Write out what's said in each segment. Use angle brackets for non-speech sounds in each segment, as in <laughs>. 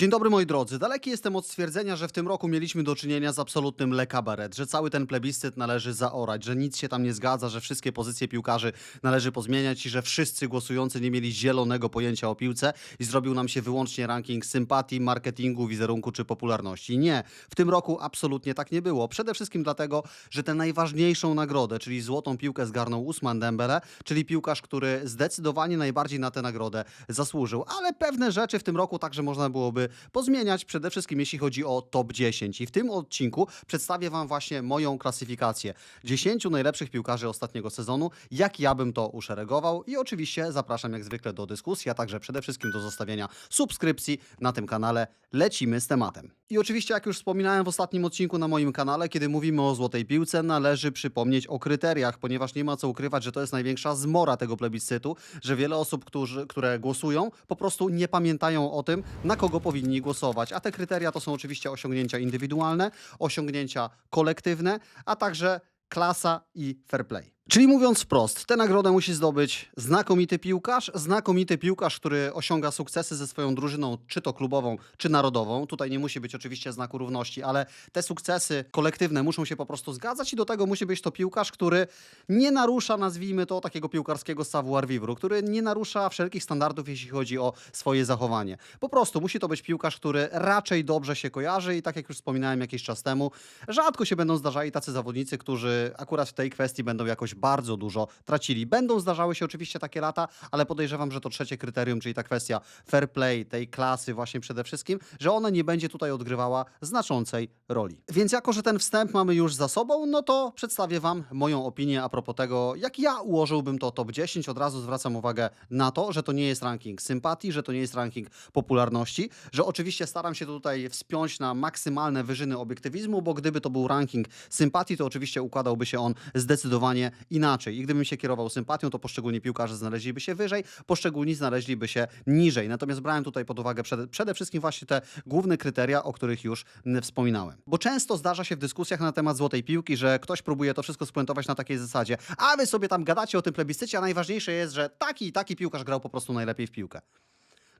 Dzień dobry moi drodzy. Daleki jestem od stwierdzenia, że w tym roku mieliśmy do czynienia z absolutnym le cabaret, że cały ten plebiscyt należy zaorać, że nic się tam nie zgadza, że wszystkie pozycje piłkarzy należy pozmieniać i że wszyscy głosujący nie mieli zielonego pojęcia o piłce i zrobił nam się wyłącznie ranking sympatii, marketingu, wizerunku czy popularności. Nie, w tym roku absolutnie tak nie było. Przede wszystkim dlatego, że tę najważniejszą nagrodę, czyli złotą piłkę zgarnął Usman Dembele, czyli piłkarz, który zdecydowanie najbardziej na tę nagrodę zasłużył. Ale pewne rzeczy w tym roku także można byłoby pozmieniać, przede wszystkim jeśli chodzi o top 10. I w tym odcinku przedstawię Wam właśnie moją klasyfikację 10 najlepszych piłkarzy ostatniego sezonu, jak ja bym to uszeregował i oczywiście zapraszam jak zwykle do dyskusji, a także przede wszystkim do zostawienia subskrypcji na tym kanale. Lecimy z tematem. I oczywiście, jak już wspominałem w ostatnim odcinku na moim kanale, kiedy mówimy o złotej piłce, należy przypomnieć o kryteriach, ponieważ nie ma co ukrywać, że to jest największa zmora tego plebiscytu, że wiele osób, którzy, które głosują, po prostu nie pamiętają o tym, na kogo powinni głosować. A te kryteria to są oczywiście osiągnięcia indywidualne, osiągnięcia kolektywne, a także klasa i fair play. Czyli mówiąc wprost, tę nagrodę musi zdobyć znakomity piłkarz, znakomity piłkarz, który osiąga sukcesy ze swoją drużyną, czy to klubową, czy narodową. Tutaj nie musi być oczywiście znaku równości, ale te sukcesy kolektywne muszą się po prostu zgadzać i do tego musi być to piłkarz, który nie narusza, nazwijmy to, takiego piłkarskiego savoir vivre, który nie narusza wszelkich standardów, jeśli chodzi o swoje zachowanie. Po prostu musi to być piłkarz, który raczej dobrze się kojarzy i tak jak już wspominałem jakiś czas temu, rzadko się będą zdarzali tacy zawodnicy, którzy akurat w tej kwestii będą jakoś bardzo dużo tracili. Będą zdarzały się oczywiście takie lata, ale podejrzewam, że to trzecie kryterium, czyli ta kwestia fair play, tej klasy właśnie przede wszystkim, że ona nie będzie tutaj odgrywała znaczącej roli. Więc jako, że ten wstęp mamy już za sobą, no to przedstawię Wam moją opinię a propos tego, jak ja ułożyłbym to top 10. Od razu zwracam uwagę na to, że to nie jest ranking sympatii, że to nie jest ranking popularności, że oczywiście staram się tutaj wspiąć na maksymalne wyżyny obiektywizmu, bo gdyby to był ranking sympatii, to oczywiście układałby się on zdecydowanie inaczej. I gdybym się kierował sympatią, to poszczególni piłkarze znaleźliby się wyżej, poszczególni znaleźliby się niżej. Natomiast brałem tutaj pod uwagę przede, przede wszystkim właśnie te główne kryteria, o których już wspominałem. Bo często zdarza się w dyskusjach na temat złotej piłki, że ktoś próbuje to wszystko spuentować na takiej zasadzie, a wy sobie tam gadacie o tym plebiscycie, a najważniejsze jest, że taki i taki piłkarz grał po prostu najlepiej w piłkę.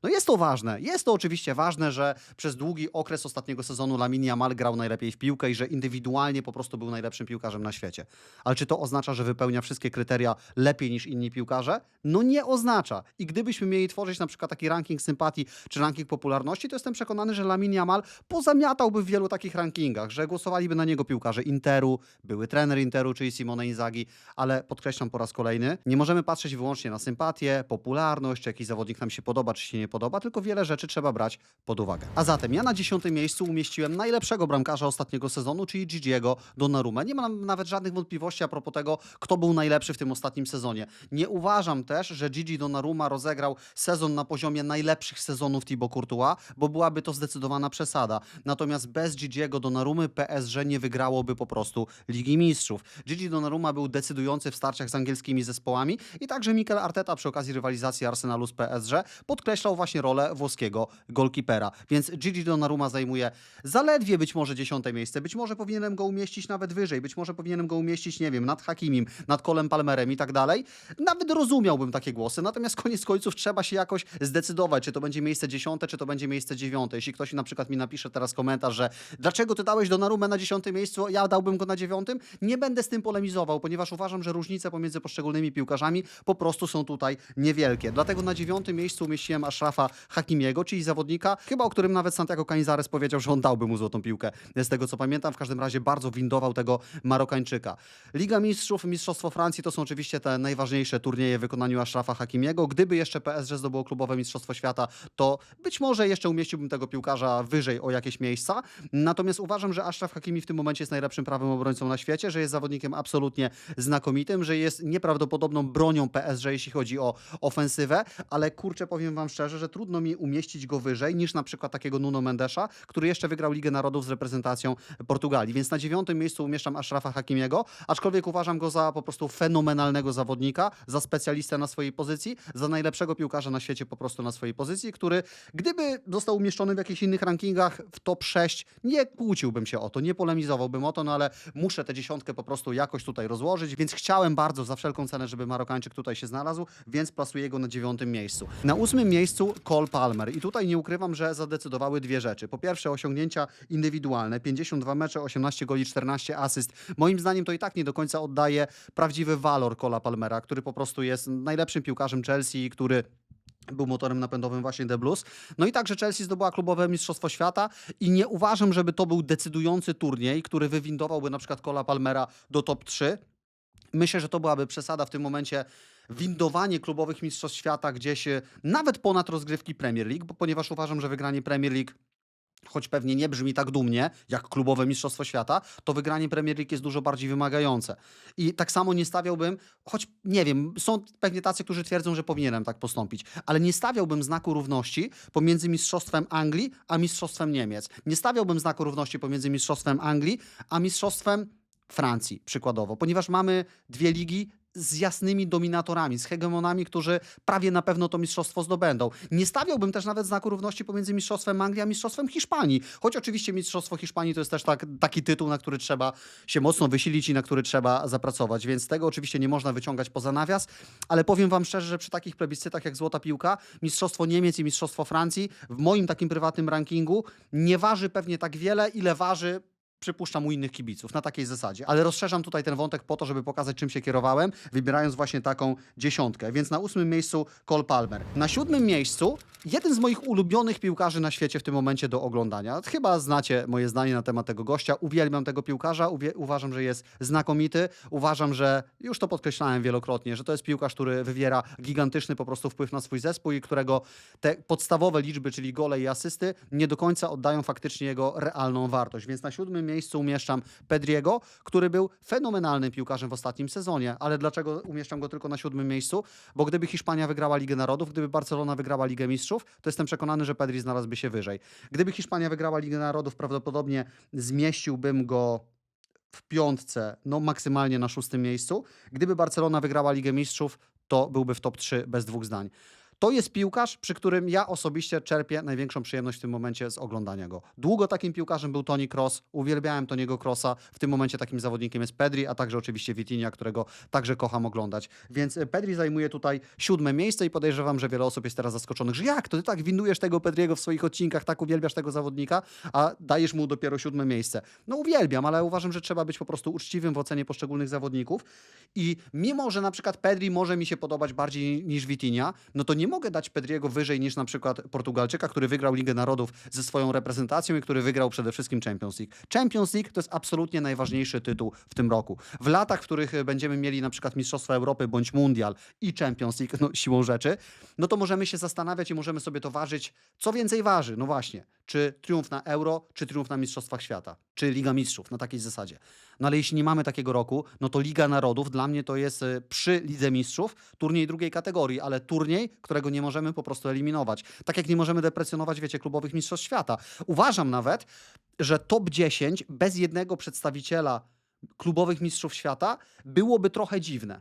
No jest to ważne. Jest to oczywiście ważne, że przez długi okres ostatniego sezonu Lamine Yamal grał najlepiej w piłkę i że indywidualnie po prostu był najlepszym piłkarzem na świecie. Ale czy to oznacza, że wypełnia wszystkie kryteria lepiej niż inni piłkarze? No nie oznacza. I gdybyśmy mieli tworzyć na przykład taki ranking sympatii czy ranking popularności, to jestem przekonany, że Lamine Yamal pozamiatałby w wielu takich rankingach, że głosowaliby na niego piłkarze Interu, były trener Interu, czyli Simone Inzaghi, ale podkreślam po raz kolejny, nie możemy patrzeć wyłącznie na sympatię, popularność, czy jakiś zawodnik nam się podoba, czy się nie podoba, tylko wiele rzeczy trzeba brać pod uwagę. A zatem ja na dziesiątym miejscu umieściłem najlepszego bramkarza ostatniego sezonu, czyli Gigiego Donnarumma. Nie mam nawet żadnych wątpliwości a propos tego, kto był najlepszy w tym ostatnim sezonie. Nie uważam też, że Gigi Donnarumma rozegrał sezon na poziomie najlepszych sezonów Thibaut Courtois, bo byłaby to zdecydowana przesada. Natomiast bez Gigiego Donnarummy PSG nie wygrałoby po prostu Ligi Mistrzów. Gigi Donnarumma był decydujący w starciach z angielskimi zespołami i także Mikel Arteta przy okazji rywalizacji Arsenalu z PSG podkreślał właśnie rolę włoskiego golkipera. Więc Gigi Donnarumma zajmuje zaledwie być może dziesiąte miejsce, być może powinienem go umieścić nawet wyżej, być może powinienem go umieścić, nie wiem, nad Hakimim, nad Kolem Palmerem i tak dalej. Nawet rozumiałbym takie głosy, natomiast koniec końców trzeba się jakoś zdecydować, czy to będzie miejsce dziesiąte, czy to będzie miejsce dziewiąte. Jeśli ktoś na przykład mi napisze teraz komentarz, że dlaczego ty dałeś Donnarummę na dziesiątym miejscu, ja dałbym go na dziewiątym, nie będę z tym polemizował, ponieważ uważam, że różnice pomiędzy poszczególnymi piłkarzami po prostu są tutaj niewielkie. Dlatego na dziewiątym miejscu umieściłem Ashrafa Hakimiego, czyli zawodnika, chyba o którym nawet Santiago Canizares powiedział, że on dałby mu złotą piłkę. Z tego co pamiętam, w każdym razie bardzo windował tego Marokańczyka. Liga Mistrzów, Mistrzostwo Francji to są oczywiście te najważniejsze turnieje w wykonaniu Ashrafa Hakimiego. Gdyby jeszcze PSG zdobyło klubowe Mistrzostwo Świata, to być może jeszcze umieściłbym tego piłkarza wyżej o jakieś miejsca. Natomiast uważam, że Ashraf Hakimi w tym momencie jest najlepszym prawym obrońcą na świecie, że jest zawodnikiem absolutnie znakomitym, że jest nieprawdopodobną bronią PSG, jeśli chodzi o ofensywę, ale kurczę, powiem wam szczerze, że trudno mi umieścić go wyżej niż na przykład takiego Nuno Mendesza, który jeszcze wygrał Ligę Narodów z reprezentacją Portugalii. Więc na dziewiątym miejscu umieszczam Ashrafa Hakimiego, aczkolwiek uważam go za po prostu fenomenalnego zawodnika, za specjalistę na swojej pozycji, za najlepszego piłkarza na świecie po prostu na swojej pozycji, który gdyby został umieszczony w jakichś innych rankingach w top 6, nie kłóciłbym się o to, nie polemizowałbym o to, no ale muszę tę dziesiątkę po prostu jakoś tutaj rozłożyć, więc chciałem bardzo za wszelką cenę, żeby Marokańczyk tutaj się znalazł, więc plasuję go na dziewiątym miejscu. Na ósmym miejscu Cole Palmer. I tutaj nie ukrywam, że zadecydowały dwie rzeczy. Po pierwsze, osiągnięcia indywidualne. 52 mecze, 18 goli, 14 asyst. Moim zdaniem to i tak nie do końca oddaje prawdziwy walor Cola Palmera, który po prostu jest najlepszym piłkarzem Chelsea, który był motorem napędowym właśnie The Blues. No i także Chelsea zdobyła klubowe Mistrzostwo Świata i nie uważam, żeby to był decydujący turniej, który wywindowałby na przykład Cola Palmera do top 3. Myślę, że to byłaby przesada w tym momencie windowanie klubowych mistrzostw świata gdzieś nawet ponad rozgrywki Premier League, bo ponieważ uważam, że wygranie Premier League choć pewnie nie brzmi tak dumnie jak klubowe Mistrzostwo Świata, to wygranie Premier League jest dużo bardziej wymagające. I tak samo nie stawiałbym, choć nie wiem, są pewnie tacy, którzy twierdzą, że powinienem tak postąpić, ale nie stawiałbym znaku równości pomiędzy Mistrzostwem Anglii a Mistrzostwem Niemiec. Nie stawiałbym znaku równości pomiędzy Mistrzostwem Anglii a Mistrzostwem Francji, przykładowo, ponieważ mamy dwie ligi z jasnymi dominatorami, z hegemonami, którzy prawie na pewno to mistrzostwo zdobędą. Nie stawiałbym też nawet znaku równości pomiędzy mistrzostwem Anglii a mistrzostwem Hiszpanii. Choć oczywiście mistrzostwo Hiszpanii to jest też tak, taki tytuł, na który trzeba się mocno wysilić i na który trzeba zapracować, więc tego oczywiście nie można wyciągać poza nawias, ale powiem wam szczerze, że przy takich plebiscytach jak Złota Piłka, mistrzostwo Niemiec i mistrzostwo Francji w moim takim prywatnym rankingu nie waży pewnie tak wiele, ile waży przypuszczam u innych kibiców na takiej zasadzie. Ale rozszerzam tutaj ten wątek po to, żeby pokazać, czym się kierowałem, wybierając właśnie taką dziesiątkę. Więc na ósmym miejscu Cole Palmer. Na siódmym miejscu jeden z moich ulubionych piłkarzy na świecie w tym momencie do oglądania. Chyba znacie moje zdanie na temat tego gościa. Uwielbiam tego piłkarza. Uważam, że jest znakomity. Uważam, że już to podkreślałem wielokrotnie, że to jest piłkarz, który wywiera gigantyczny po prostu wpływ na swój zespół i którego te podstawowe liczby, czyli gole i asysty, nie do końca oddają faktycznie jego realną wartość. Więc na siódmym miejscu umieszczam Pedriego, który był fenomenalnym piłkarzem w ostatnim sezonie. Ale dlaczego umieszczam go tylko na siódmym miejscu? Bo gdyby Hiszpania wygrała Ligę Narodów, gdyby Barcelona wygrała Ligę Mistrzów, to jestem przekonany, że Pedri znalazłby się wyżej. Gdyby Hiszpania wygrała Ligę Narodów, prawdopodobnie zmieściłbym go w piątce, no maksymalnie na szóstym miejscu. Gdyby Barcelona wygrała Ligę Mistrzów, to byłby w top 3 bez dwóch zdań. To jest piłkarz, przy którym ja osobiście czerpię największą przyjemność w tym momencie z oglądania go. Długo takim piłkarzem był Toni Kroos, uwielbiałem Toniego Krosa. W tym momencie takim zawodnikiem jest Pedri, a także oczywiście Vitinha, którego także kocham oglądać. Więc e, Pedri zajmuje tutaj siódme miejsce i podejrzewam, że wiele osób jest teraz zaskoczonych, że jak, to ty tak windujesz tego Pedriego w swoich odcinkach, tak uwielbiasz tego zawodnika, a dajesz mu dopiero siódme miejsce. No uwielbiam, ale uważam, że trzeba być po prostu uczciwym w ocenie poszczególnych zawodników i mimo, że na przykład Pedri może mi się podobać bardziej niż Vitinha, no to nie mogę dać Pedriego wyżej niż na przykład Portugalczyka, który wygrał Ligę Narodów ze swoją reprezentacją i który wygrał przede wszystkim Champions League. Champions League to jest absolutnie najważniejszy tytuł w tym roku. W latach, w których będziemy mieli na przykład Mistrzostwa Europy bądź Mundial i Champions League, no siłą rzeczy, no to możemy się zastanawiać i możemy sobie to ważyć, co więcej waży. No właśnie, czy triumf na Euro, czy triumf na Mistrzostwach Świata, czy Liga Mistrzów, na takiej zasadzie. No ale jeśli nie mamy takiego roku, no to Liga Narodów dla mnie to jest e, przy Lidze Mistrzów turniej drugiej kategorii, ale turniej, którego nie możemy po prostu eliminować. Tak jak nie możemy deprecjonować, wiecie, klubowych mistrzostw świata. Uważam nawet, że top 10 bez jednego przedstawiciela klubowych mistrzów świata byłoby trochę dziwne.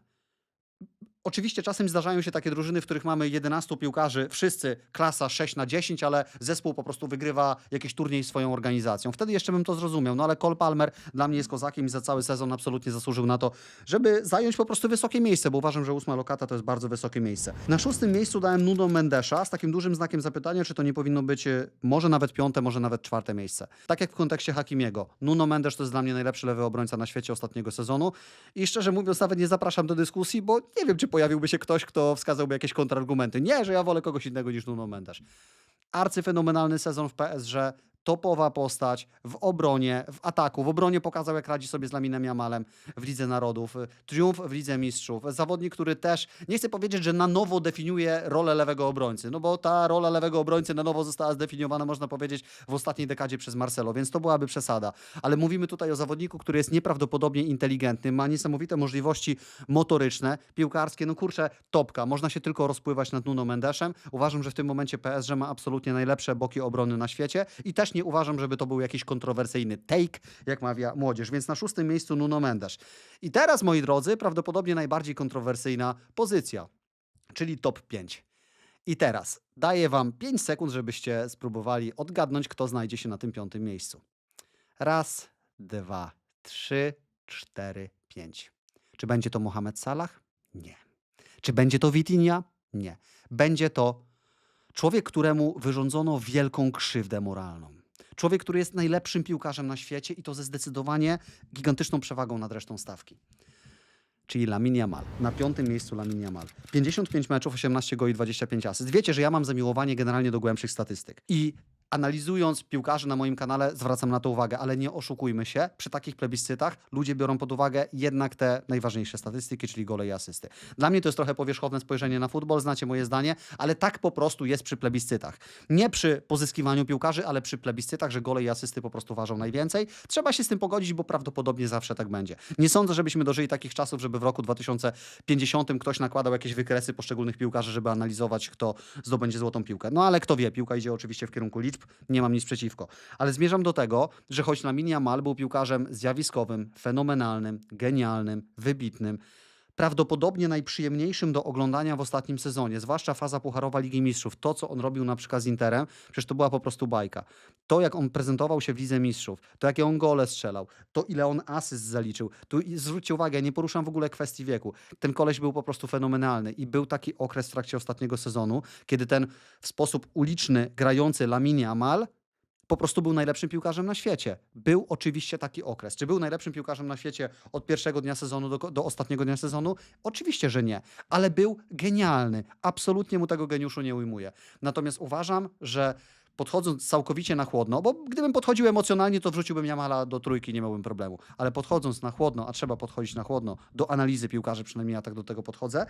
Oczywiście czasem zdarzają się takie drużyny, w których mamy 11 piłkarzy, wszyscy klasa 6 na 10, ale zespół po prostu wygrywa jakiś turniej swoją organizacją. Wtedy jeszcze bym to zrozumiał, no ale Cole Palmer dla mnie jest kozakiem i za cały sezon absolutnie zasłużył na to, żeby zająć po prostu wysokie miejsce, bo uważam, że ósma lokata to jest bardzo wysokie miejsce. Na szóstym miejscu dałem Nuno Mendesza z takim dużym znakiem zapytania, czy to nie powinno być e, może nawet piąte, może nawet czwarte miejsce. Tak jak w kontekście Hakimiego. Nuno Mendes to jest dla mnie najlepszy lewy obrońca na świecie ostatniego sezonu i szczerze mówiąc nawet nie zapraszam do dyskusji, bo nie wiem, czy pojawiłby się ktoś, kto wskazałby jakieś kontrargumenty. Nie, że ja wolę kogoś innego niż Nuno Mendes. Arcyfenomenalny sezon w PSG, topowa postać w obronie, w ataku. W obronie pokazał, jak radzi sobie z Laminem Jamalem w Lidze Narodów. Triumf w Lidze Mistrzów. Zawodnik, który też, nie chcę powiedzieć, że na nowo definiuje rolę lewego obrońcy, no bo ta rola lewego obrońcy na nowo została zdefiniowana, można powiedzieć, w ostatniej dekadzie przez Marcelo, więc to byłaby przesada. Ale mówimy tutaj o zawodniku, który jest nieprawdopodobnie inteligentny, ma niesamowite możliwości motoryczne, piłkarskie, no kurczę, topka. Można się tylko rozpływać nad Nuno Mendeszem. Uważam, że w tym momencie PSG ma absolutnie najlepsze boki obrony na świecie i też nie uważam, żeby to był jakiś kontrowersyjny take, jak mawia młodzież. Więc na szóstym miejscu Nuno Mendes. I teraz, moi drodzy, prawdopodobnie najbardziej kontrowersyjna pozycja, czyli top 5. I teraz daję wam 5 sekund, żebyście spróbowali odgadnąć, kto znajdzie się na tym piątym miejscu. Raz, dwa, trzy, cztery, pięć. Czy będzie to Mohamed Salah? Nie. Czy będzie to Vitinha? Nie. Będzie to Człowiek, któremu wyrządzono wielką krzywdę moralną. Człowiek, który jest najlepszym piłkarzem na świecie i to ze zdecydowanie gigantyczną przewagą nad resztą stawki. Czyli Lamin Yamal. Na piątym miejscu Lamin Yamal. 55 meczów, 18 goli, 25 asyst. Wiecie, że ja mam zamiłowanie generalnie do głębszych statystyk. I analizując piłkarzy na moim kanale, zwracam na to uwagę, ale nie oszukujmy się, przy takich plebiscytach ludzie biorą pod uwagę jednak te najważniejsze statystyki, czyli gole i asysty. Dla mnie to jest trochę powierzchowne spojrzenie na futbol, znacie moje zdanie, ale tak po prostu jest przy plebiscytach. Nie przy pozyskiwaniu piłkarzy, ale przy plebiscytach, że gole i asysty po prostu ważą najwięcej. Trzeba się z tym pogodzić, bo prawdopodobnie zawsze tak będzie. Nie sądzę, żebyśmy dożyli takich czasów, żeby w roku 2050 ktoś nakładał jakieś wykresy poszczególnych piłkarzy, żeby analizować, kto zdobędzie złotą piłkę. No ale kto wie, piłka idzie oczywiście w kierunku liczb, nie mam nic przeciwko. Ale zmierzam do tego, że choć Lamin Yamal był piłkarzem zjawiskowym, fenomenalnym, genialnym, wybitnym, prawdopodobnie najprzyjemniejszym do oglądania w ostatnim sezonie, zwłaszcza faza Pucharowa Ligi Mistrzów. To, co on robił na przykład z Interem, przecież to była po prostu bajka. To, jak on prezentował się w Lidze Mistrzów, to, jakie on gole strzelał, to, ile on asyst zaliczył. Tu zwróćcie uwagę, ja nie poruszam w ogóle kwestii wieku. Ten koleś był po prostu fenomenalny i był taki okres w trakcie ostatniego sezonu, kiedy ten w sposób uliczny grający Lamin Yamal po prostu był najlepszym piłkarzem na świecie. Był oczywiście taki okres. Czy był najlepszym piłkarzem na świecie od pierwszego dnia sezonu do, do ostatniego dnia sezonu? Oczywiście, że nie, ale był genialny. Absolutnie mu tego geniuszu nie ujmuję. Natomiast uważam, że podchodząc całkowicie na chłodno, bo gdybym podchodził emocjonalnie, to wrzuciłbym Jamala do trójki, nie miałbym problemu. Ale podchodząc na chłodno, a trzeba podchodzić na chłodno do analizy piłkarzy, przynajmniej ja tak do tego podchodzę,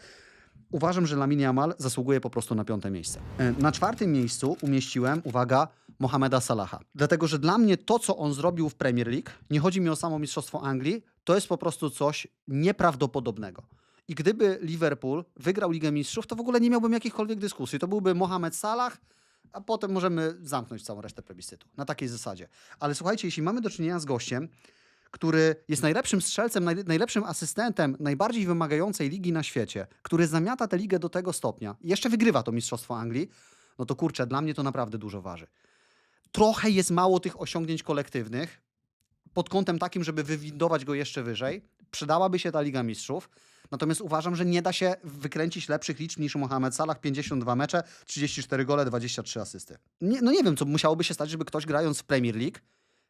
uważam, że Lamin Yamal zasługuje po prostu na piąte miejsce. E, Na czwartym miejscu umieściłem, uwaga, Mohameda Salaha. Dlatego, że dla mnie to, co on zrobił w Premier League, nie chodzi mi o samo Mistrzostwo Anglii, to jest po prostu coś nieprawdopodobnego. I gdyby Liverpool wygrał Ligę Mistrzów, to w ogóle nie miałbym jakichkolwiek dyskusji. To byłby Mohamed Salah, a potem możemy zamknąć całą resztę plebiscytu. Na takiej zasadzie. Ale słuchajcie, jeśli mamy do czynienia z gościem, który jest najlepszym strzelcem, naj, najlepszym asystentem najbardziej wymagającej ligi na świecie, który zamiata tę ligę do tego stopnia i jeszcze wygrywa to Mistrzostwo Anglii, no to kurczę, dla mnie to naprawdę dużo waży. Trochę jest mało tych osiągnięć kolektywnych pod kątem takim, żeby wywindować go jeszcze wyżej. Przydałaby się ta Liga Mistrzów. Natomiast uważam, że nie da się wykręcić lepszych liczb niż Mohamed Salah. 52 mecze, 34 gole, 23 asysty. Nie, no nie wiem, co musiałoby się stać, żeby ktoś grając w Premier League,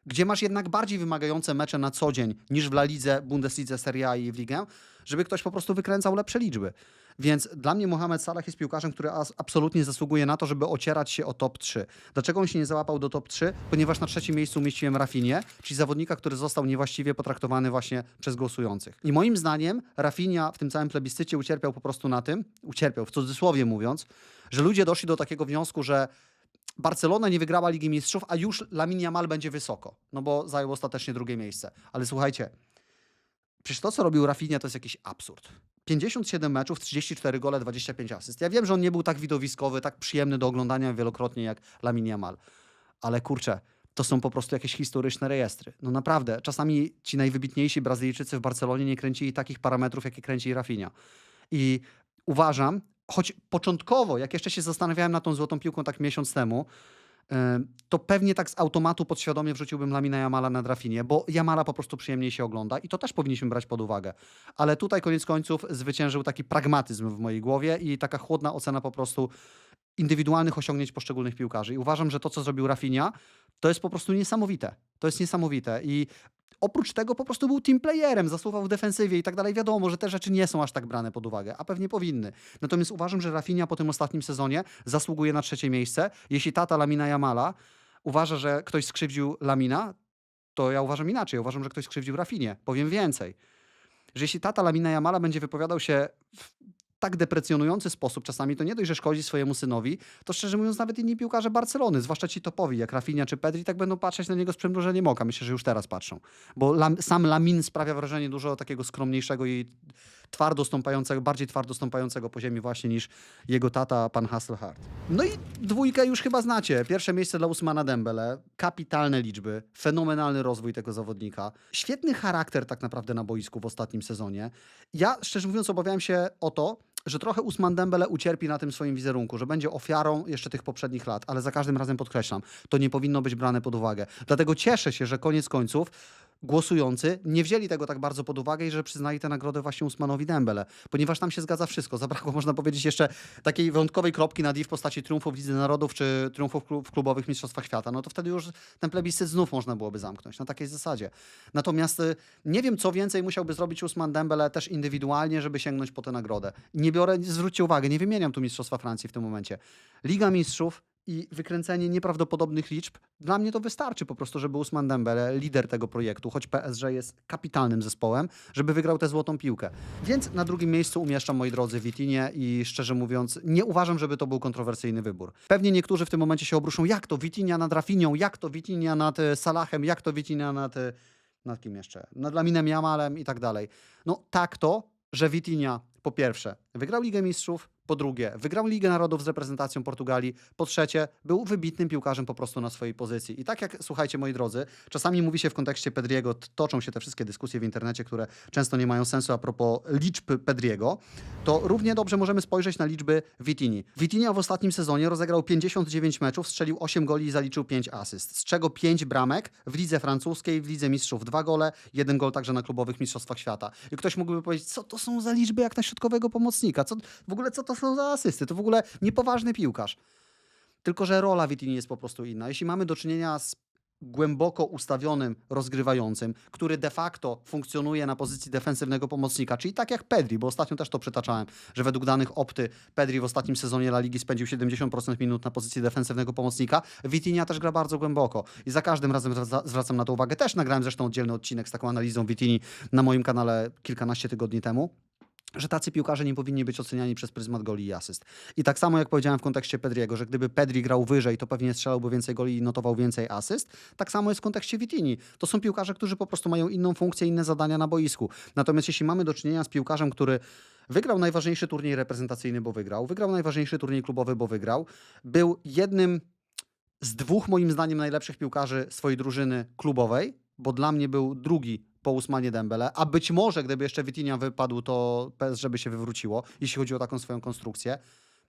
gdzie masz jednak bardziej wymagające mecze na co dzień niż w La Lidze, Bundeslidze, Serie A i w Ligę, żeby ktoś po prostu wykręcał lepsze liczby. Więc dla mnie Mohamed Salah jest piłkarzem, który absolutnie zasługuje na to, żeby ocierać się o top 3. Dlaczego on się nie załapał do top 3? Ponieważ na trzecim miejscu umieściłem Rafinię, czyli zawodnika, który został niewłaściwie potraktowany właśnie przez głosujących. I moim zdaniem Rafinia w tym całym plebiscycie ucierpiał po prostu na tym, ucierpiał w cudzysłowie mówiąc, że ludzie doszli do takiego wniosku, że Barcelona nie wygrała Ligi Mistrzów, a już Lamin Yamal będzie wysoko, no bo zajął ostatecznie drugie miejsce. Ale słuchajcie, przecież to, co robił Rafinha, to jest jakiś absurd. 57 meczów, 34 gole, 25 asyst. Ja wiem, że on nie był tak widowiskowy, tak przyjemny do oglądania wielokrotnie jak Lamin Yamal, ale kurczę, to są po prostu jakieś historyczne rejestry. No naprawdę, czasami ci najwybitniejsi Brazylijczycy w Barcelonie nie kręcili takich parametrów, jakie kręci Rafinha. I uważam, choć początkowo, jak jeszcze się zastanawiałem nad tą złotą piłką tak miesiąc temu, e, to pewnie tak z automatu podświadomie wrzuciłbym Lamina Jamala na Rafinie, bo Jamala po prostu przyjemniej się ogląda i to też powinniśmy brać pod uwagę. Ale tutaj koniec końców zwyciężył taki pragmatyzm w mojej głowie i taka chłodna ocena po prostu indywidualnych osiągnięć poszczególnych piłkarzy. I uważam, że to, co zrobił Rafinha, to jest po prostu niesamowite. To jest niesamowite i oprócz tego po prostu był team playerem, zasuwał w defensywie i tak dalej. Wiadomo, że te rzeczy nie są aż tak brane pod uwagę, a pewnie powinny. Natomiast uważam, że Rafinha po tym ostatnim sezonie zasługuje na trzecie miejsce. Jeśli tata Lamina Jamala uważa, że ktoś skrzywdził Lamina, to ja uważam inaczej. Uważam, że ktoś skrzywdził Rafinie. Powiem więcej. Że jeśli tata Lamina Jamala będzie wypowiadał się w tak deprecjonujący sposób czasami, to nie dość, że szkodzi swojemu synowi, to szczerze mówiąc nawet inni piłkarze Barcelony, zwłaszcza ci topowi, jak Rafinha czy Pedri, tak będą patrzeć na niego z przymrużeniem oka. Myślę, że już teraz patrzą. Bo lam, sam Lamin sprawia wrażenie dużo takiego skromniejszego i twardo stąpającego, bardziej twardo stąpającego po ziemi właśnie niż jego tata, pan Hasselhart. No i dwójkę już chyba znacie. Pierwsze miejsce dla Usmana Dembele. Kapitalne liczby, fenomenalny rozwój tego zawodnika. Świetny charakter tak naprawdę na boisku w ostatnim sezonie. Ja szczerze mówiąc obawiałem się o to, że trochę Usman Dembele ucierpi na tym swoim wizerunku, że będzie ofiarą jeszcze tych poprzednich lat, ale za każdym razem podkreślam, to nie powinno być brane pod uwagę. Dlatego cieszę się, że koniec końców głosujący nie wzięli tego tak bardzo pod uwagę i że przyznali tę nagrodę właśnie Usmanowi Dembele, ponieważ tam się zgadza wszystko. Zabrakło, można powiedzieć, jeszcze takiej wyjątkowej kropki na D w postaci triumfu w Lidze Narodów czy triumfu w klu- w klubowych Mistrzostwach Świata. No to wtedy już ten plebiscyt znów można byłoby zamknąć na takiej zasadzie. Natomiast y, nie wiem, co więcej musiałby zrobić Usman Dembele też indywidualnie, żeby sięgnąć po tę nagrodę. Nie biorę, zwróćcie uwagę, nie wymieniam tu Mistrzostwa Francji w tym momencie. Liga Mistrzów i wykręcenie nieprawdopodobnych liczb, dla mnie to wystarczy po prostu, żeby Usman Dembele, lider tego projektu, choć PSG jest kapitalnym zespołem, żeby wygrał tę złotą piłkę. Więc na drugim miejscu umieszczam, moi drodzy, Witinie i szczerze mówiąc, nie uważam, żeby to był kontrowersyjny wybór. Pewnie niektórzy w tym momencie się obruszą, jak to Witinia nad Rafinią, jak to Witinia nad e, Salahem, jak to Witinia nad... e, nad kim jeszcze? Nad Laminem Jamalem i tak dalej. No tak to, że Witinia po pierwsze wygrał Ligę Mistrzów, po drugie wygrał Ligę Narodów z reprezentacją Portugalii, po trzecie był wybitnym piłkarzem po prostu na swojej pozycji. I tak jak, słuchajcie moi drodzy, czasami mówi się w kontekście Pedriego, toczą się te wszystkie dyskusje w internecie, które często nie mają sensu a propos liczb Pedriego, to równie dobrze możemy spojrzeć na liczby Vitini. Vitinia w ostatnim sezonie rozegrał 59 meczów, strzelił 8 goli i zaliczył 5 asyst, z czego 5 bramek w lidze francuskiej, w lidze mistrzów 2 gole, jeden gol także na klubowych mistrzostwach świata. I ktoś mógłby powiedzieć, co to są za liczby jak na środkowego pomocnika? Co, w ogóle co to są za asysty? To w ogóle niepoważny piłkarz. Tylko, że rola Vitini jest po prostu inna. Jeśli mamy do czynienia z głęboko ustawionym rozgrywającym, który de facto funkcjonuje na pozycji defensywnego pomocnika, czyli tak jak Pedri, bo ostatnio też to przytaczałem, że według danych Opty Pedri w ostatnim sezonie La Ligi spędził 70% minut na pozycji defensywnego pomocnika. Vitinha też gra bardzo głęboko i za każdym razem zwraca- zwracam na to uwagę. Też nagrałem zresztą oddzielny odcinek z taką analizą Vitini na moim kanale kilkanaście tygodni temu że tacy piłkarze nie powinni być oceniani przez pryzmat goli i asyst. I tak samo jak powiedziałem w kontekście Pedriego, że gdyby Pedri grał wyżej, to pewnie strzelałby więcej goli i notował więcej asyst, tak samo jest w kontekście Vitini. To są piłkarze, którzy po prostu mają inną funkcję, inne zadania na boisku. Natomiast jeśli mamy do czynienia z piłkarzem, który wygrał najważniejszy turniej reprezentacyjny, bo wygrał, wygrał najważniejszy turniej klubowy, bo wygrał, był jednym z dwóch moim zdaniem najlepszych piłkarzy swojej drużyny klubowej, bo dla mnie był drugi po Usmanie Dembele, a być może gdyby jeszcze Vitinha wypadł, to PSG by się wywróciło, jeśli chodzi o taką swoją konstrukcję.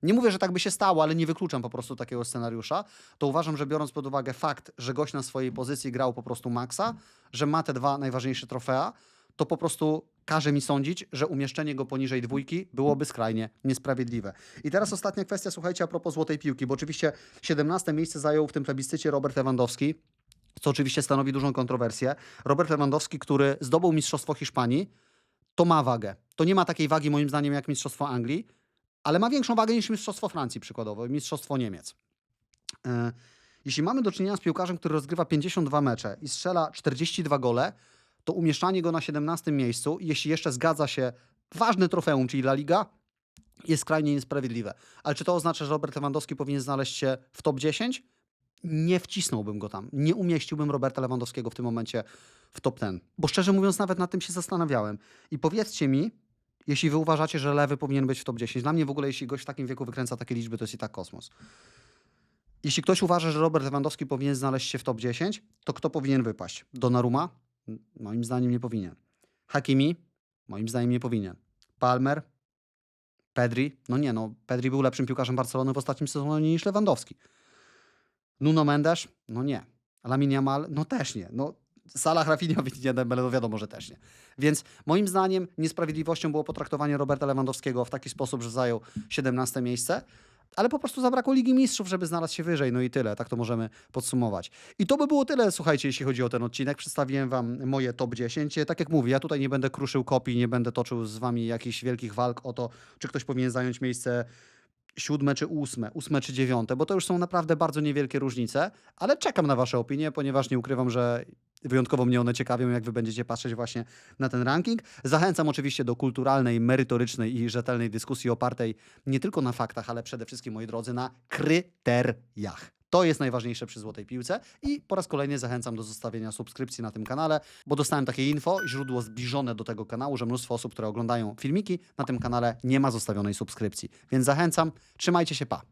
Nie mówię, że tak by się stało, ale nie wykluczam po prostu takiego scenariusza. To uważam, że biorąc pod uwagę fakt, że gość na swojej pozycji grał po prostu maksa, że ma te dwa najważniejsze trofea, to po prostu każe mi sądzić, że umieszczenie go poniżej dwójki byłoby skrajnie niesprawiedliwe. I teraz ostatnia kwestia, słuchajcie, a propos złotej piłki, bo oczywiście 17 miejsce zajął w tym plebiscycie Robert Lewandowski, co oczywiście stanowi dużą kontrowersję. Robert Lewandowski, który zdobył Mistrzostwo Hiszpanii, to ma wagę. To nie ma takiej wagi moim zdaniem jak Mistrzostwo Anglii, ale ma większą wagę niż Mistrzostwo Francji przykładowo, Mistrzostwo Niemiec. E, Jeśli mamy do czynienia z piłkarzem, który rozgrywa 52 mecze i strzela 42 gole, to umieszczanie go na 17 miejscu, jeśli jeszcze zgadza się ważne trofeum, czyli La Liga, jest skrajnie niesprawiedliwe. Ale czy to oznacza, że Robert Lewandowski powinien znaleźć się w top 10? Nie wcisnąłbym go tam. Nie umieściłbym Roberta Lewandowskiego w tym momencie w top 10. Bo szczerze mówiąc, nawet nad tym się zastanawiałem. I powiedzcie mi, jeśli wy uważacie, że lewy powinien być w top 10. Dla mnie w ogóle, jeśli gość w takim wieku wykręca takie liczby, to jest i tak kosmos. Jeśli ktoś uważa, że Robert Lewandowski powinien znaleźć się w top 10, to kto powinien wypaść? Donnarumma? Moim zdaniem nie powinien. Hakimi? Moim zdaniem nie powinien. Palmer? Pedri? No nie, no Pedri był lepszym piłkarzem Barcelony w ostatnim sezonie niż Lewandowski. Nuno Mendes? No nie. Lamine Yamal? No też nie. No Salah, Rafinha, <laughs> Vitinha, Dembele, no wiadomo, że też nie. Więc moim zdaniem niesprawiedliwością było potraktowanie Roberta Lewandowskiego w taki sposób, że zajął 17 miejsce, ale po prostu zabrakło Ligi Mistrzów, żeby znalazł się wyżej, no i tyle, tak to możemy podsumować. I to by było tyle, słuchajcie, jeśli chodzi o ten odcinek. Przedstawiłem wam moje top 10. Tak jak mówię, ja tutaj nie będę kruszył kopii, nie będę toczył z wami jakichś wielkich walk o to, czy ktoś powinien zająć miejsce siódme czy ósme, ósme czy dziewiąte, bo to już są naprawdę bardzo niewielkie różnice, ale czekam na wasze opinie, ponieważ nie ukrywam, że wyjątkowo mnie one ciekawią, jak wy będziecie patrzeć właśnie na ten ranking. Zachęcam oczywiście do kulturalnej, merytorycznej i rzetelnej dyskusji opartej nie tylko na faktach, ale przede wszystkim, moi drodzy, na kryteriach. To jest najważniejsze przy Złotej Piłce i po raz kolejny zachęcam do zostawienia subskrypcji na tym kanale, bo dostałem takie info, źródło zbliżone do tego kanału, że mnóstwo osób, które oglądają filmiki na tym kanale nie ma zostawionej subskrypcji. Więc zachęcam, trzymajcie się, pa!